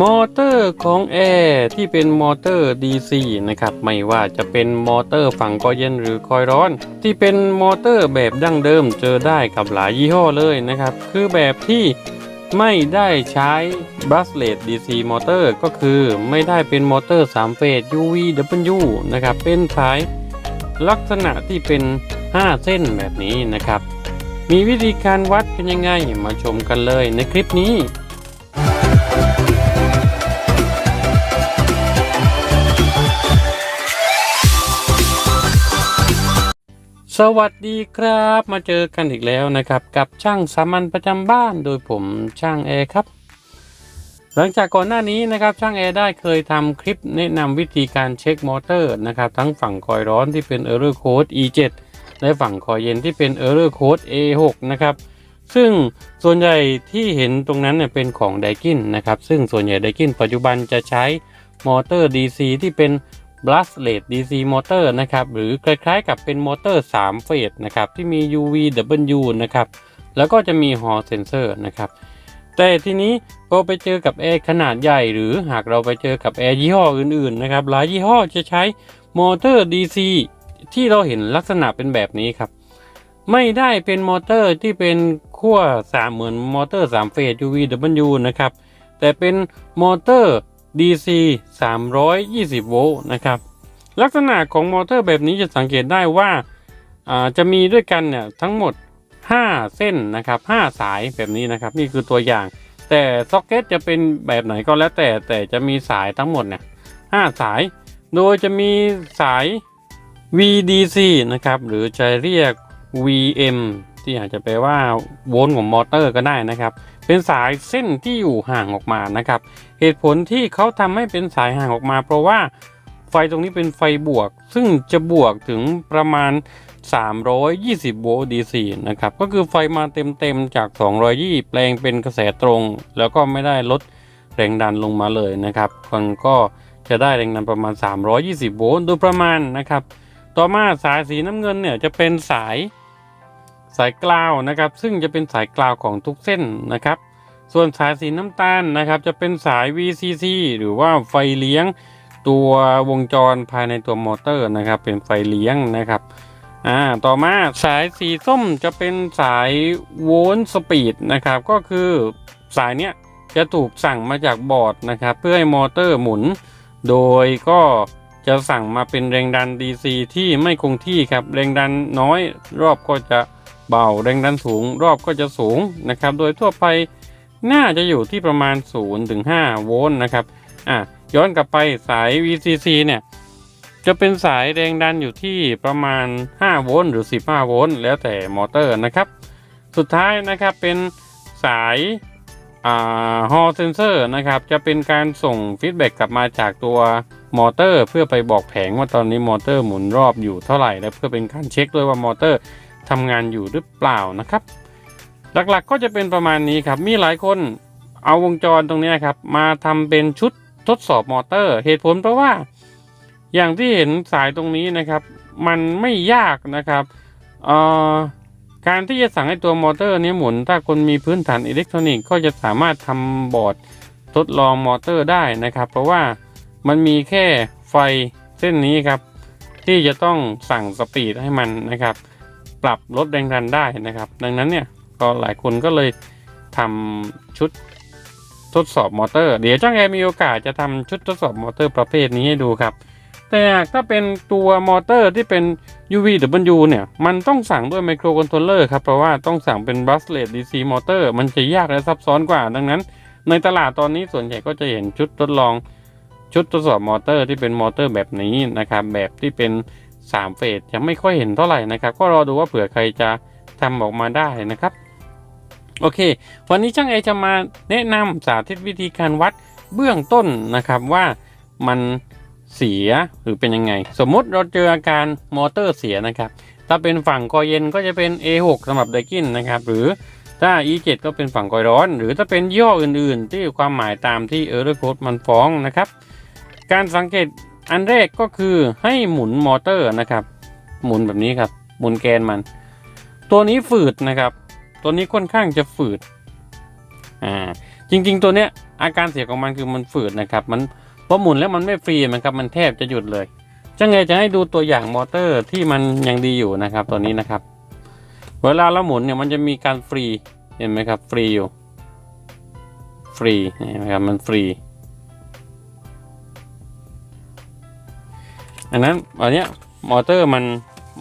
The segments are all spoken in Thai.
มอเตอร์ของแอร์ที่เป็นมอเตอร์ DC นะครับ ไม่ว่าจะเป็นมอเตอร์ฝั่งคอยเย็นหรือคอยร้อน ที่เป็นมอเตอร์แบบดั้งเดิมเจอได้กับหลายยี่ห้อเลยนะครับ คือแบบที่ไม่ได้ใช้ brushless DC มอเตอร์ก็คือไม่ได้เป็นมอเตอร์3เฟส UVW นะครับ เป็นสายลักษณะที่เป็น 5 เส้นแบบนี้นะครับ มีวิธีการวัดเป็นยังไงมาชมกันเลยในคลิปนี้ สวัสดีครับมาเจอกันอีกแล้วนะครับ กับช่างสามัญประจำบ้านโดยผมช่างแอร์ครับ หลังจากก่อนหน้านี้นะครับช่างแอร์ได้เคยทำคลิปแนะนำวิธีการเช็คมอเตอร์นะครับทั้งฝั่งคอยร้อนที่เป็น Error Code E7 และฝั่งคอยเย็นที่เป็น Error Code A6 นะครับซึ่งส่วนใหญ่ที่เห็นตรงนั้นเนี่ยเป็นของไดกินนะครับซึ่งส่วนใหญ่ไดกินปัจจุบันจะใช้มอเตอร์ DC ที่เป็น brushless DC มอเตอร์นะครับ หรือคล้ายๆกับเป็นมอเตอร์3เฟสนะครับ ที่มี UVW นะครับ แล้วก็จะมี Hall sensor นะครับ แต่ทีนี้พอไปเจอกับแอร์ขนาดใหญ่หรือหากเราไปเจอกับแอร์ยี่ห้ออื่นๆนะครับ หลายยี่ห้อจะใช้มอเตอร์ DC ที่เราเห็นลักษณะเป็นแบบนี้ครับ ไม่ได้เป็นมอเตอร์ที่เป็นขั้วสามเหมือนมอเตอร์3เฟส UVW นะครับ แต่เป็นมอเตอร์ DC 320 โวลต์นะครับ ลักษณะของมอเตอร์แบบนี้จะสังเกตได้ว่าาจะมีด้วยกันเนี่ยทั้งหมด 5 เส้นนะครับ5สายแบบนี้นะครับ นี่คือตัวอย่าง แต่ซ็อกเก็ตจะเป็นแบบไหนก็แล้วแต่แต่จะมีสายทั้งหมดเนี่ย5สาย โดยจะมีสาย VDC นะครับ หรือจะเรียก VM ที่อาจจะแปลว่าโวลต์ของมอเตอร์ก็ได้นะครับ เป็นสายเส้นที่อยู่ห่างออกมานะครับ เหตุผลที่เขาทำให้เป็นสายห่างออกมา เพราะว่าไฟตรงนี้เป็นไฟบวก ซึ่งจะบวกถึงประมาณ 320 โวลต์ DC นะครับ ก็คือไฟมาเต็มๆจาก 220 แปลงเป็นกระแสตรง แล้วก็ไม่ได้ลดแรงดันลงมาเลยนะครับมันก็จะได้แรงดันประมาณ 320 โวลต์โดยประมาณนะครับ ต่อมาสายสีน้ำเงินเนี่ยจะเป็นสาย สายกลาวนะครับ ซึ่งจะเป็นสายกลาวของทุกเส้นนะครับ ส่วนสายสีน้ำตาลนะครับ จะเป็นสาย VCC หรือว่าไฟเลี้ยงตัววงจรภายในตัวมอเตอร์นะครับ เป็นไฟเลี้ยงนะครับอ่าต่อมาสายสีส้มจะเป็นสายโวลต์สปีดนะครับ ก็คือสายเนี้ยจะถูกสั่งมาจากบอร์ดนะครับ เพื่อให้มอเตอร์หมุน โดยก็จะสั่งมาเป็นแรงดัน DC ที่ไม่คงที่ครับ แรงดันน้อยรอบก็จะ เบาแรงดันสูงรอบก็จะสูงนะครับ โดยทั่วไปน่าจะอยู่ที่ประมาณ 0 ถึง 5 โวลต์นะครับอะย้อนกลับไปสาย VCC เนี่ยจะเป็นสายแรงดันอยู่ที่ประมาณ 5 โวลต์หรือ 15 โวลต์แล้วแต่มอเตอร์นะครับ สุดท้ายนะครับเป็นสายอ่า Hall sensor นะครับจะเป็นการส่งฟีดแบ็กกลับมาจากตัวมอเตอร์ เพื่อไปบอกแผงว่าตอนนี้มอเตอร์หมุนรอบอยู่เท่าไหร่ และเพื่อเป็นการเช็คด้วยว่ามอเตอร์ ทำงานอยู่หรือเปล่านะครับ หลักๆก็จะเป็นประมาณนี้ครับ มีหลายคนเอาวงจรตรงนี้ครับ มาทำเป็นชุดทดสอบมอเตอร์ เหตุผลเพราะว่า อย่างที่เห็นสายตรงนี้นะครับ มันไม่ยากนะครับการที่จะสั่งให้ตัวมอเตอร์นี้หมุน ถ้าคนมีพื้นฐานอิเล็กทรอนิกส์ก็จะสามารถทำบอร์ดทดลองมอเตอร์ได้นะครับ เพราะว่ามันมีแค่ไฟเส้นนี้ครับ ที่จะต้องสั่งสปีดให้มันนะครับ ปรับลดแรงดันได้นะครับ ดังนั้นเนี่ยก็หลายคนก็เลยทำชุดทดสอบมอเตอร์ เดี๋ยวจ้างแอมีโอกาสจะทำชุดทดสอบมอเตอร์ประเภทนี้ให้ดูครับ แต่ถ้าเป็นตัวมอเตอร์ที่เป็น UVW เนี่ย มันต้องสั่งด้วยไมโครคอนโทรลเลอร์ครับ เพราะว่าต้องสั่งเป็น brushless DC มอเตอร์ มันจะยากและซับซ้อนกว่า ดังนั้น ในตลาดตอนนี้ส่วนใหญ่ก็จะเห็นชุดทดลองชุดทดสอบมอเตอร์ที่เป็นมอเตอร์แบบนี้นะครับ แบบที่เป็น 3 เฟสยังไม่ค่อยเห็นเท่าไหร่นะครับ ก็รอดูว่าเผื่อใครจะทำออกมาได้นะครับ โอเค วันนี้ช่างเอจะมาแนะนำสาธิตวิธีการวัดเบื้องต้นนะครับว่ามันเสียหรือเป็นยังไง สมมุติเราเจออาการมอเตอร์เสียนะครับ ถ้าเป็นฝั่งคอยเย็นก็จะเป็น A6 สำหรับไดกินนะครับ หรือถ้า E7 ก็เป็นฝั่งคอยร้อน หรือถ้าเป็นย่ออื่นๆ ที่ความหมายตามที่เออร์โคดมันฟ้องนะครับ การสังเกต อันแรกก็คือให้หมุนมอเตอร์นะครับ หมุนแบบนี้ครับ หมุนแกนมัน ตัวนี้ฝืดนะครับ ตัวนี้ค่อนข้างจะฝืดอ่าจริง ๆ ตัวเนี้ยอาการเสียของมันคือมันฝืดนะครับ มันพอหมุนแล้วมันไม่ฟรีมันครับมันแทบจะหยุดเลยจังไงจะให้ดูตัวอย่างมอเตอร์ที่มันยังดีอยู่นะครับ ตัวนี้นะครับ เวลาเราหมุนเนี่ยมันจะมีการฟรีเห็นไหมครับ ฟรีอยู่ ฟรีเห็นไหมครับมันฟรี อันนั้นอันเนี้ยมอเตอร์มัน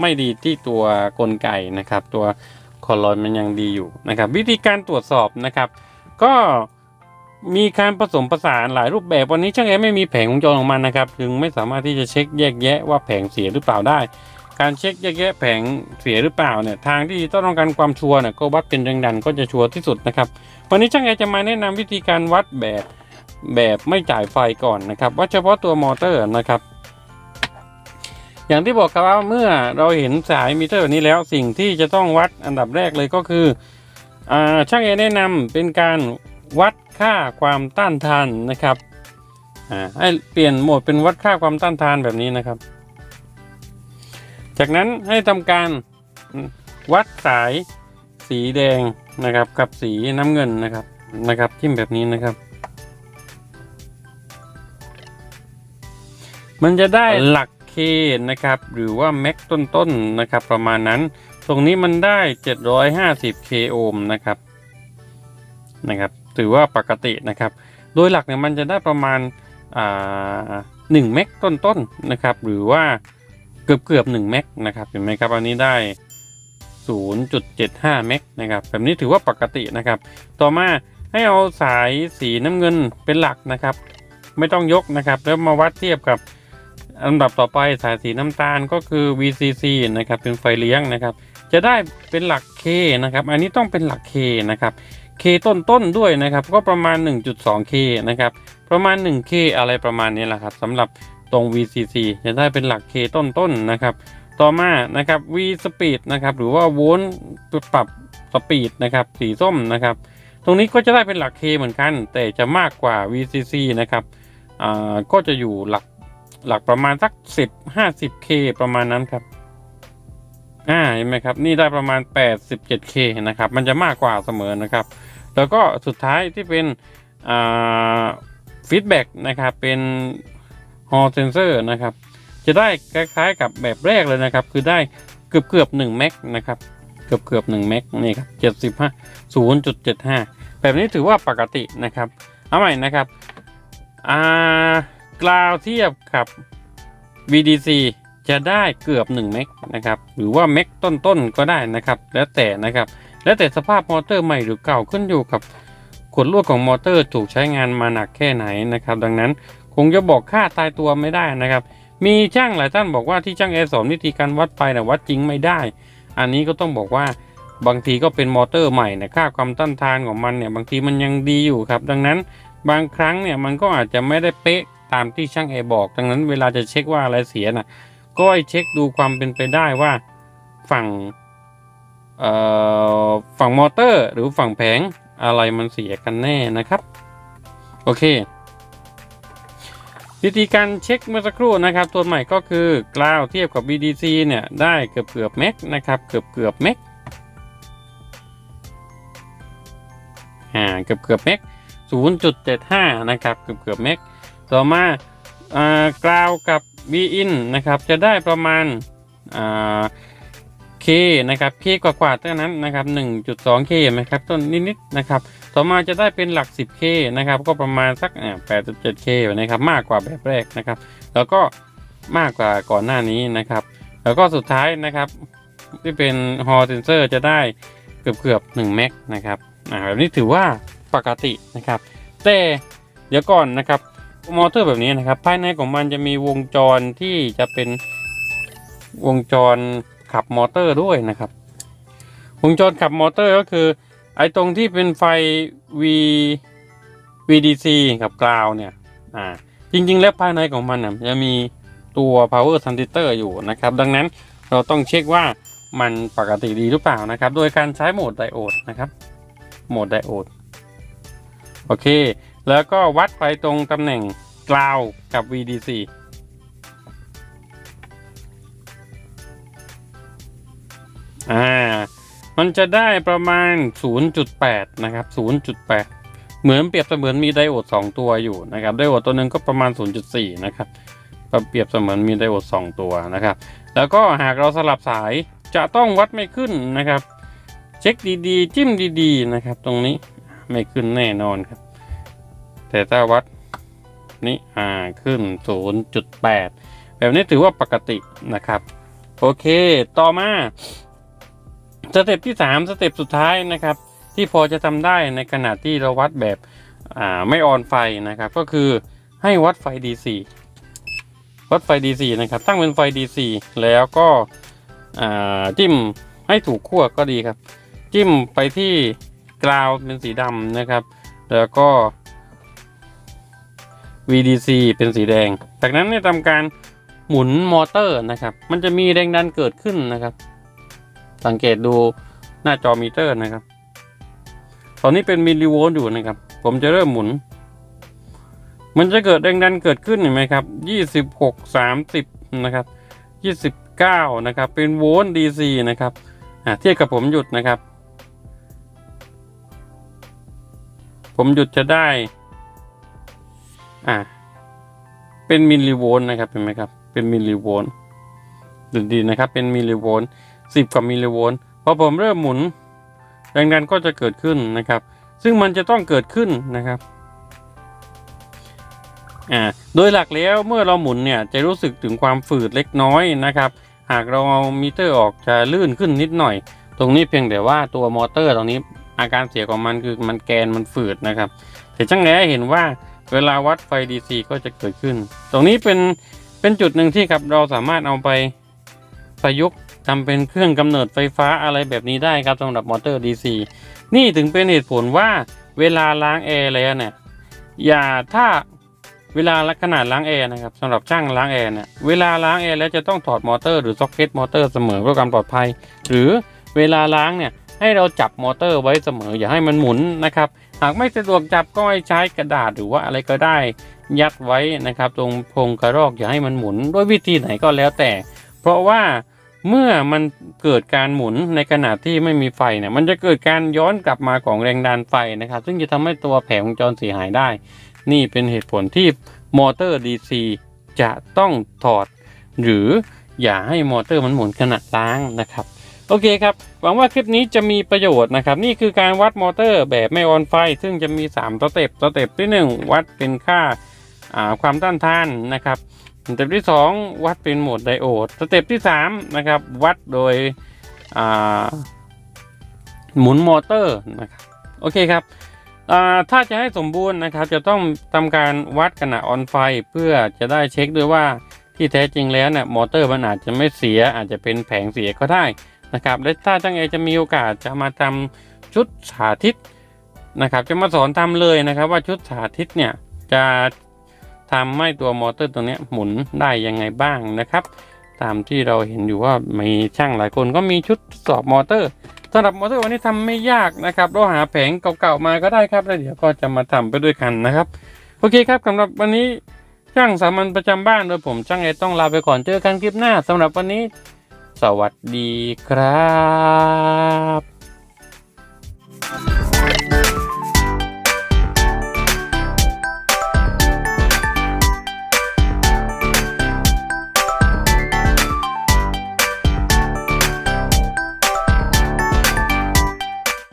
ไม่ดีที่ตัวกลไกนะครับ ตัวคอลลอยมันยังดีอยู่นะครับ วิธีการตรวจสอบนะครับ ก็มีการผสมผสานหลายรูปแบบวันนี้ช่างแอร์ไม่มีแผงวงจรของมันะครับ จึงไม่สามารถที่จะเช็คแยกแยะว่าแผงเสียหรือเปล่าได้ การเช็คแยกแยะแผงเสียหรือเปล่าเนี่ยทางที่ต้องการความชัวร์เนี่ยก็วัดเป็นแรงดันก็จะชัวร์ที่สุดนะครับวันนี้ช่างแอร์จะมาแนะนำวิธีการวัดแบบแบบไม่จ่ายไฟก่อนนะครับวัดเฉพาะตัวมอเตอร์นะครับ อย่างที่บอกครับว่าเมื่อเราเห็นสายมิเตอร์แบบนี้แล้วสิ่งที่จะต้องวัดอันดับแรกเลยก็คืออช่างเอแนะนำเป็นการวัดค่าความต้านทานนะครับให้เปลี่ยนโหมดเป็นวัดค่าความต้านทานแบบนี้นะครับ จากนั้นให้ทำการวัดสายสีแดงนะครับกับสีน้ำเงินนะครับนะครับจิ้มแบบนี้นะครับ มันจะได้หลัก นะครับหรือว่าแม็กต้นๆนะครับประมาณนั้น ตรงนี้มันได้ 750 k โอห์มนะครับนะครับ ถือว่าปกตินะครับ โดยหลักเนี่ยมันจะได้ประมาณอ่า1เมกต้นๆนะครับหรือว่าเกือบเกือบ1เมกนะครับเห็นไหมครับอันนี้ได้ 0.75เมกนะครับแบบนี้ถือว่าปกตินะครับ ต่อมาให้เอาสายสีน้ำเงินเป็นหลักนะครับ ไม่ต้องยกนะครับ แล้วมาวัดเทียบกับ อันดับต่อไปสายสีน้ำตาลก็คือ VCC นะครับเป็นไฟเลี้ยงนะครับ จะได้เป็นหลัก K นะครับ อันนี้ต้องเป็นหลัก K นะครับ K ต้นต้นๆด้วยนะครับ ก็ประมาณ 1.2K นะครับ ประมาณ 1K อะไรประมาณนี้แหละครับสำหรับตรง VCC จะได้เป็นหลัก K ต้นต้นๆนะครับ ต่อมานะครับ V Speed นะครับ หรือว่าโวลต์ปรับสปีดนะครับ สีส้มนะครับ ตรงนี้ก็จะได้เป็นหลัก K เหมือนกัน แต่จะมากกว่า VCC นะครับ อ่า ก็จะอยู่หลัก หลักประมาณสักสิบห้าสิบเคประมาณนั้นครับอ่าเห็นไหมครับ นี่ได้ประมาณแปดสิบเจ็ดเคนะครับ มันจะมากกว่าเสมอนะครับ แล้วก็สุดท้ายที่เป็นอ่าฟีดแบ็กนะครับ เป็นฮอลเซนเซอร์นะครับ จะได้คล้ายๆกับแบบแรกเลยนะครับ คือได้เกือบเกือบหนึ่งเมกนะครับเกือบเกือบหนึ่งเมกนี่ครับเจ็ดสิบห้าศูนย์จุดเจ็ดห้าแบบนี้ถือว่าปกตินะครับ เอาใหม่นะครับอ่า กราวเทียบกับ VDC จะได้เกือบ1เมกนะครับหรือว่าเมกต้นๆก็ได้นะครับแล้วแต่นะครับแล้วแต่สภาพมอเตอร์ใหม่หรือเก่าขึ้นอยู่กับขดลวดของมอเตอร์ถูกใช้งานมาหนักแค่ไหนนะครับ ดังนั้นคงจะบอกค่าตายตัวไม่ได้นะครับ มีช่างหลายท่านบอกว่าที่ช่างแอร์สอนวิธีการวัดไฟนะวัดจริงไม่ได้ อันนี้ก็ต้องบอกว่าบางทีก็เป็นมอเตอร์ใหม่นะค่าความต้านทานของมันเนี่ยบางทีมันยังดีอยู่ครับ ดังนั้นบางครั้งเนี่ยมันก็อาจจะไม่ได้เป๊ะ ตามที่ช่างแอร์บอก ดังนั้นเวลาจะเช็คว่าอะไรเสียนะก็ให้เช็คดูความเป็นไปได้ว่าฝั่งเอ่อฝั่งมอเตอร์หรือฝั่งแผงอะไรมันเสียกันแน่นะครับ โอเค วิธีการเช็คเมื่อสักครู่นะครับ ตัวใหม่ก็คือกราวเทียบกับ VDC เนี่ย ได้เกือบเกือบเมกนะครับ เกือบเกือบเมกอ่าเกือบเกือบเมก0.75 นะครับ เกือบเกือบเมก ต่อมาอ่ากราวกับ V in นะครับจะได้ประมาณา K นะครับ K กว่ากว่าเท่านั้นนะครับ 1.2K เห็นไหมครับต้นนิดๆนะครับต่อมาจะได้เป็นหลัก 10K นะครับก็ประมาณสัก 8.7K นะครับมากกว่าแบบแรกนะครับ แล้วก็มากกว่าก่อนหน้านี้นะครับ แล้วก็สุดท้ายนะครับที่เป็น Hall Sensor จะได้เกือบเกือบ1เมกนะครับอ่าแบบนี้ถือว่าปกตินะครับ แต่เดี๋ยวก่อนนะครับ มอเตอร์แบบนี้นะครับ ภายในของมันจะมีวงจรที่จะเป็นวงจรขับมอเตอร์ด้วยนะครับ วงจรขับมอเตอร์ก็คือ ไอ้ตรงที่เป็นไฟ V VDC กับกราวเนี่ย อ่า จริง ๆ แล้วภายในของมันน่ะจะมีตัว power transistor อยู่นะครับ ดังนั้นเราต้องเช็คว่ามันปกติดีหรือเปล่านะครับ โดยการใช้โหมดไดโอดนะครับ โหมดไดโอด โอเค แล้วก็วัดไปตรงตำแหน่งกราวกับ VDC อ่า มันจะได้ประมาณ 0.8 นะครับ 0.8 เหมือนเปรียบเสมือนมีไดโอดสองตัวอยู่นะครับ ไดโอดตัวหนึ่งก็ประมาณ 0.4 นะครับก็เปรียบเสมือนมีไดโอดสองตัวนะครับ แล้วก็หากเราสลับสายจะต้องวัดไม่ขึ้นนะครับ เช็คดีๆ จิ้มดีๆ นะครับ ตรงนี้ไม่ขึ้นแน่นอนครับ แต่ถ้าวัดนี่อ่าขึ้น 0.8 แบบนี้ถือว่าปกตินะครับ โอเค ต่อมาสเต็ปที่ 3 สเต็ปสุดท้ายนะครับ ที่พอจะทำได้ในขณะที่เราวัดแบบอ่าไม่ออนไฟนะครับ ก็คือให้วัดไฟ DC วัดไฟ DC นะครับ ตั้งเป็นไฟ DC แล้วก็อ่าจิ้มให้ถูกขั้วก็ดีครับ จิ้มไปที่กราวเป็นสีดำนะครับ แล้วก็ VDC เป็นสีแดง จากนั้นเนี่ยทำการหมุนมอเตอร์นะครับ มันจะมีแรงดันเกิดขึ้นนะครับ สังเกตดูหน้าจอมิเตอร์นะครับ ตอนนี้เป็นมิลลิโวลต์อยู่นะครับ ผมจะเริ่มหมุน มันจะเกิดแรงดันเกิดขึ้นเห็นไหมครับยี่สิบหกสามสิบนะครับยี่สิบเก้านะครับ เป็นโวลต์ DC นะครับอ่าเทียบกับผมหยุดนะครับ ผมหยุดจะได้ อ่าเป็นมิลลิโวลต์นะครับเห็นไหมครับ เป็นมิลลิโวลต์ดูดีนะครับ เป็นมิลลิโวลต์สิบกับมิลลิโวลต์พอผมเริ่มหมุนแรงดันก็จะเกิดขึ้นนะครับ ซึ่งมันจะต้องเกิดขึ้นนะครับอ่าโดยหลักแล้วเมื่อเราหมุนเนี่ยจะรู้สึกถึงความฝืดเล็กน้อยนะครับ หากเราเอามิเตอร์ออกจะลื่นขึ้นนิดหน่อย ตรงนี้เพียงแต่ว่าตัวมอเตอร์ตรงนี้อาการเสียของมันคือมันแกนมันฝืดนะครับแต่ช่างแล้เห็นว่า เวลาวัดไฟ DC ก็จะเกิดขึ้น ตรงนี้เป็นเป็นจุดหนึ่งที่ครับเราสามารถเอาไปประยุกต์ทำเป็นเครื่องกำเนิดไฟฟ้าอะไรแบบนี้ได้ครับสำหรับมอเตอร์ DC นี่ถึงเป็นเหตุผลว่าเวลาล้างแอร์แล้วเนี่ยอย่าถ้าเวลาขนาดล้างแอร์นะครับสำหรับช่างล้างแอร์เนี่ยเวลาล้างแอร์แล้วจะต้องถอดมอเตอร์หรือซ็อกเก็ตมอเตอร์เสมอเพื่อความปลอดภัย หรือเวลาล้างเนี่ย ให้เราจับมอเตอร์ไว้เสมออย่าให้มันหมุนนะครับ หากไม่สะดวกจับก็ให้ใช้กระดาษหรือว่าอะไรก็ได้ ยัดไว้นะครับ ตรงโพรงกระรอกอย่าให้มันหมุนด้วยวิธีไหนก็แล้วแต่ เพราะว่าเมื่อมันเกิดการหมุนในขณะที่ไม่มีไฟเนี่ยมันจะเกิดการย้อนกลับมาของแรงดันไฟนะครับ ซึ่งจะทำให้ตัวแผงวงจรเสียหายได้ นี่เป็นเหตุผลที่มอเตอร์ DC จะต้องถอด หรืออย่าให้มอเตอร์มันหมุนขณะล้างนะครับ โอเคครับ หวังว่าคลิปนี้จะมีประโยชน์นะครับ นี่คือการวัดมอเตอร์แบบไม่ออนไฟ ซึ่งจะมี3สเต็ปสเต็ปที่ 1 วัดเป็นค่าาความต้านทานนะครับสเต็ปที่ 2 วัดเป็นโหมดไดโอดสเต็ปที่3นะครับวัดโดยหมุนมอเตอร์นะครับโอเคครับถ้าจะให้สมบูรณ์นะครับจะต้องทำการวัดขณะออนไฟ เพื่อจะได้เช็คด้วยว่าที่แท้จริงแล้วเนี่ยมอเตอร์มันอาจจะไม่เสียอาจจะเป็นแผงเสียก็ได้ นะครับและถ้าช่างเอจะมีโอกาสจะมาทำชุดสาธิตนะครับ จะมาสอนทำเลยนะครับว่าชุดสาธิตเนี่ยจะทำให้ตัวมอเตอร์ตัวนี้หมุนได้ยังไงบ้างนะครับ ตามที่เราเห็นอยู่ว่ามีช่างหลายคนก็มีชุดทดสอบมอเตอร์สำหรับมอเตอร์วันนี้ทำไม่ยากนะครับเราหาแผงเก่าๆมาก็ได้ครับแล้วเดี๋ยวก็จะมาทำไปด้วยกันนะครับโอเคครับสำหรับวันนี้ช่างสามัญประจำบ้านโดยผมช่างเอต้องลาไปก่อนเจอกันคลิปหน้าสำหรับวันนี้ สวัสดีครับ